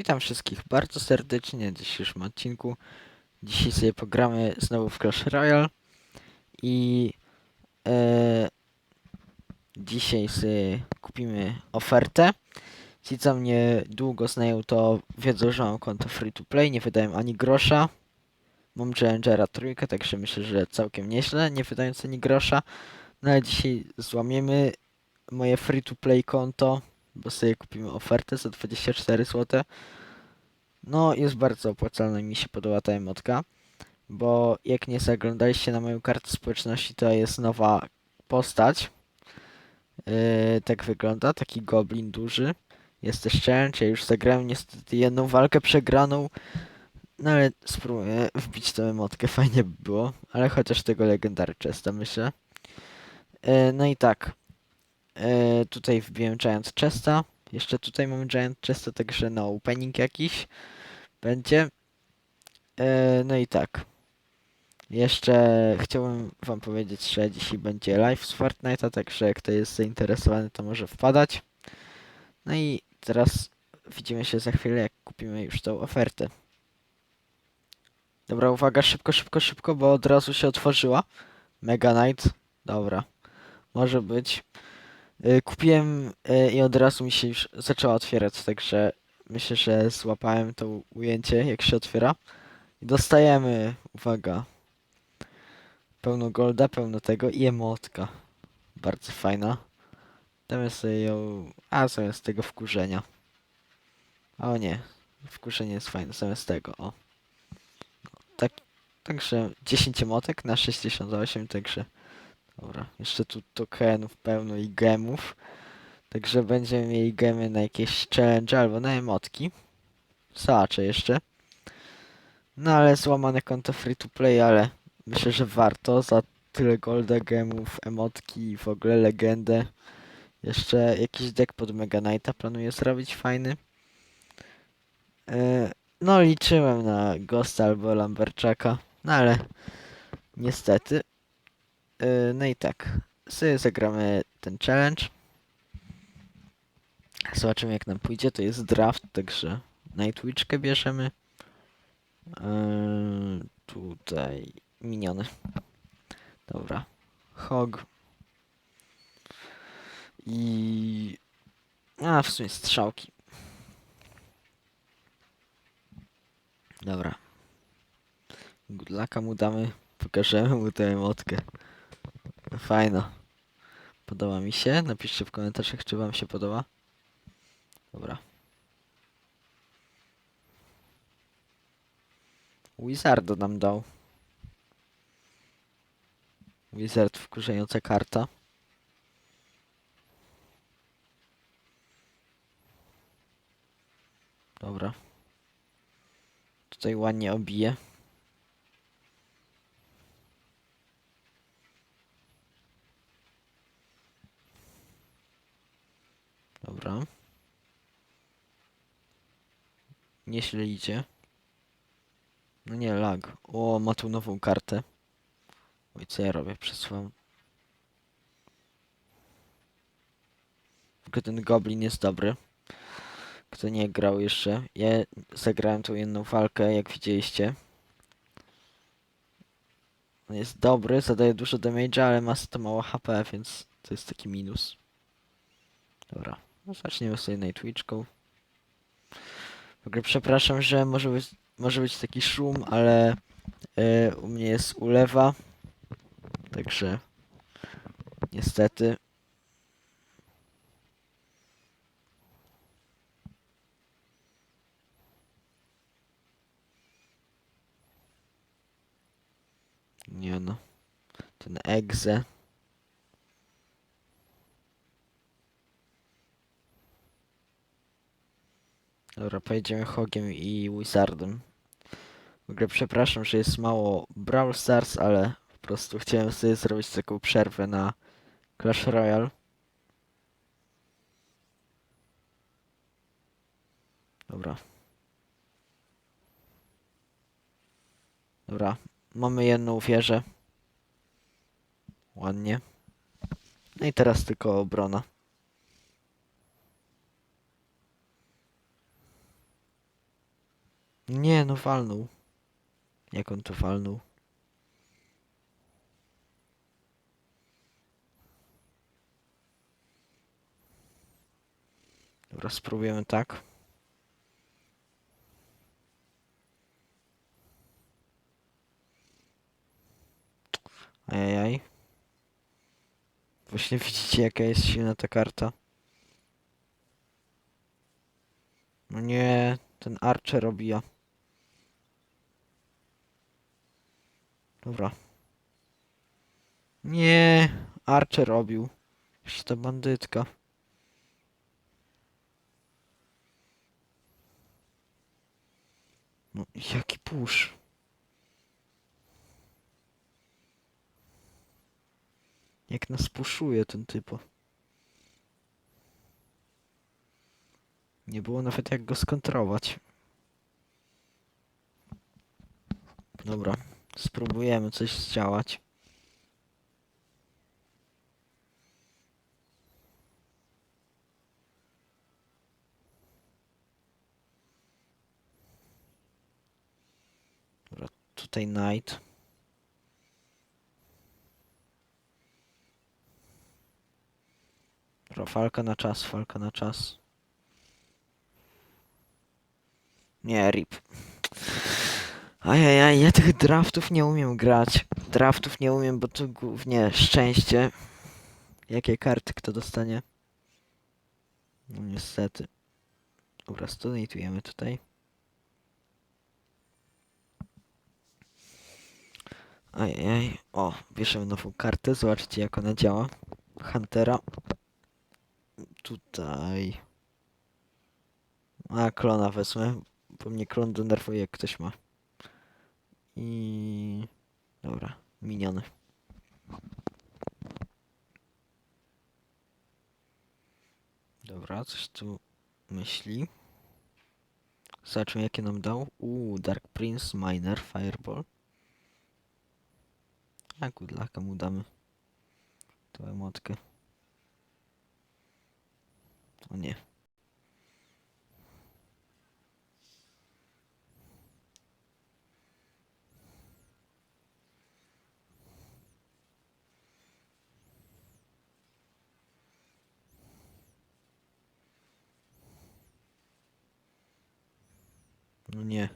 Witam wszystkich bardzo serdecznie w dzisiejszym odcinku. Dzisiaj sobie pogramy znowu w Clash Royale i e, dzisiaj sobie kupimy ofertę. Ci co mnie długo znają to wiedzą, że mam konto free to play, nie wydałem ani grosza. Mam Challengera trójkę, także myślę, że całkiem nieźle, nie wydając ani grosza. No ale dzisiaj złamiemy moje free to play konto, bo sobie kupimy ofertę za 24 zł. No, jest bardzo opłacalna i mi się podoba ta emotka, bo jak nie zaglądaliście na moją kartę społeczności, to jest nowa postać. Yy, tak wygląda, taki goblin duży. Jest też challenge, ja już zagrałem niestety jedną walkę przegraną, no ale spróbuję wbić tę emotkę, fajnie by było, ale chociaż tego legendary chesta myślę. Yy, no i tak, yy, tutaj wbiłem Giant Chesta, jeszcze tutaj mamy Giant Chesta, także no opening jakiś będzie. E, no i tak. Jeszcze chciałbym wam powiedzieć, że dzisiaj będzie live z Fortnite'a, także jak kto jest zainteresowany, to może wpadać. No i teraz widzimy się za chwilę, jak kupimy już tą ofertę. Dobra, uwaga, szybko, szybko, szybko, bo od razu się otworzyła. Mega Knight. Dobra. Może być. Y, Kupiłem y, i od razu mi się już zaczęła otwierać, także myślę, że złapałem to ujęcie, jak się otwiera. I dostajemy, uwaga, pełno golda, pełno tego i emotka. Bardzo fajna. Damy sobie ją, a zamiast tego wkurzenia. O nie, wkurzenie jest fajne, zamiast tego, o. No, tak, także 10 emotek na 68, także dobra. Jeszcze tu tokenów pełno i gemów. Także będziemy mieli gemy na jakieś challenge albo na emotki. Zobaczę jeszcze. No ale złamane konto free to play, ale myślę, że warto za tyle golda gemów, emotki i w ogóle legendę. Jeszcze jakiś deck pod Mega Knighta planuję zrobić fajny. E, No liczyłem na Ghosta albo Lamberczaka, no ale niestety. E, No i tak, sobie zagramy ten challenge. Zobaczymy jak nam pójdzie. To jest draft, także Nightwitchkę bierzemy. Eee, tutaj miniony. Dobra. Hog. I... A, w sumie strzałki. Dobra. Goodlaka mu damy. Pokażemy mu tę emotkę. Fajna. Podoba mi się. Napiszcie w komentarzach, czy wam się podoba. Dobra. Wizardo nam dał. Wizard wkurzająca karta. Dobra. Tutaj ładnie obije. Dobra. Nieźle idzie. No nie, lag. O, ma tu nową kartę. Oj, co ja robię? Przesuwam. Ogóle ten goblin jest dobry. Kto nie grał jeszcze. Ja zagrałem tą jedną walkę, jak widzieliście. On jest dobry, zadaje dużo damage'a, ale ma to mało HP, więc to jest taki minus. Dobra, no zaczniemy sobie Nightwitchką. W ogóle przepraszam, że może być, może być taki szum, ale e, u mnie jest ulewa. Także niestety. Nie no. Ten egze. Dobra, pojedziemy Hogiem i Wizardem. W ogóle przepraszam, że jest mało Brawl Stars, ale po prostu chciałem sobie zrobić taką przerwę na Clash Royale. Dobra. Dobra, mamy jedną wieżę. Ładnie. No i teraz tylko obrona. Nie, no walnął. Jak on to walnął? Dobra, spróbujemy tak. Ajajaj. Właśnie widzicie jaka jest silna ta karta. No nie, ten Archer robija. Dobra. Nie, Archer robił. Jeszcze ta bandytka. No jaki push. Jak nas puszuje ten typo. Nie było nawet jak go skontrować. Dobra, spróbujemy coś zdziałać. Tutaj Knight. Dobra, falka na czas, falka na czas. Nie, rip. Ajajaj, ja tych draftów nie umiem grać. Draftów nie umiem, bo to głównie szczęście. Jakie karty kto dostanie? No niestety. Dobra, stonatujemy tutaj. Ajajaj. O, bierzemy nową kartę, zobaczcie jak ona działa. Huntera. Tutaj. A, klona wezmę, bo mnie klon denerwuje jak ktoś ma. I... Dobra, miniony. Dobra, coś tu myśli. Zobaczmy jakie nam dał. Uuu, Dark Prince, Miner, Fireball. A good lucka mu damy. Tą emotkę. O nie. No nie.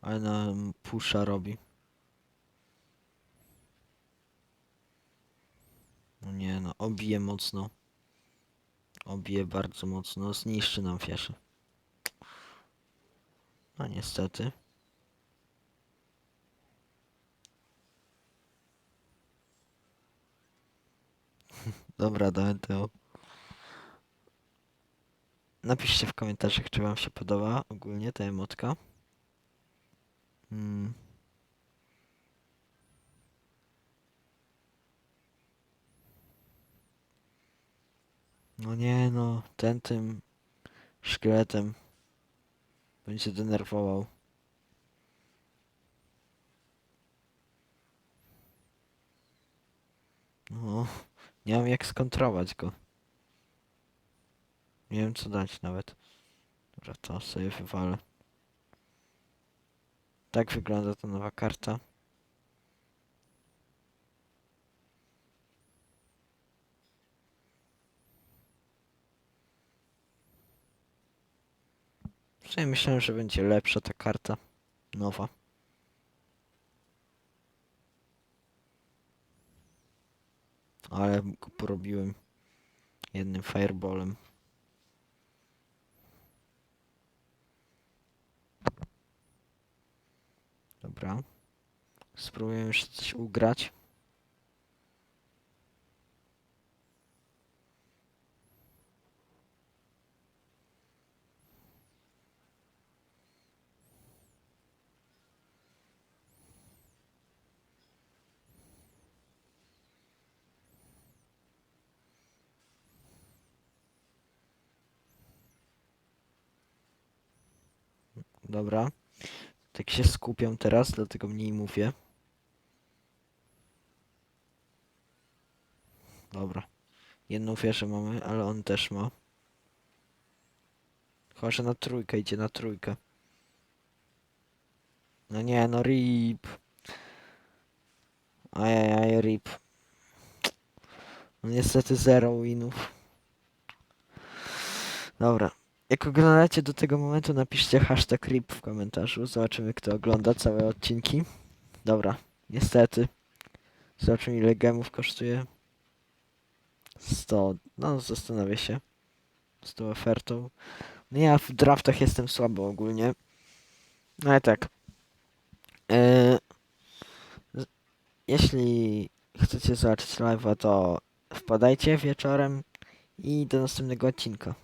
Ale nam pusza robi. No nie no, obije mocno. Obije bardzo mocno, zniszczy nam fieszę. No niestety. Dobra, dałem to. Napiszcie w komentarzach, czy wam się podoba ogólnie ta emotka. Mm. No nie no, ten tym szkieletem będzie denerwował. No, nie wiem jak skontrować go. Nie wiem co dać nawet. Dobra, to sobie wywalę. Tak wygląda ta nowa karta. Sumie myślałem, że będzie lepsza ta karta. Nowa. Ale go porobiłem jednym fireballem. Dobra. Spróbujemy jeszcze coś ugrać. Dobra. Tak się skupiam teraz, dlatego mniej mówię. Dobra. Jedną wieżę mamy, ale on też ma. Chyba, że na trójkę idzie, na trójkę. No nie, no rip. Ajajaj, rip. No niestety zero winów. Dobra. Jak oglądacie do tego momentu, napiszcie hashtag RIP w komentarzu. Zobaczymy, kto ogląda całe odcinki. Dobra, niestety. Zobaczymy, ile gemów kosztuje. 100. No, zastanowię się. Z tą ofertą. No ja w draftach jestem słabo ogólnie. No ale tak. Yy, jeśli chcecie zobaczyć live'a, to wpadajcie wieczorem i do następnego odcinka.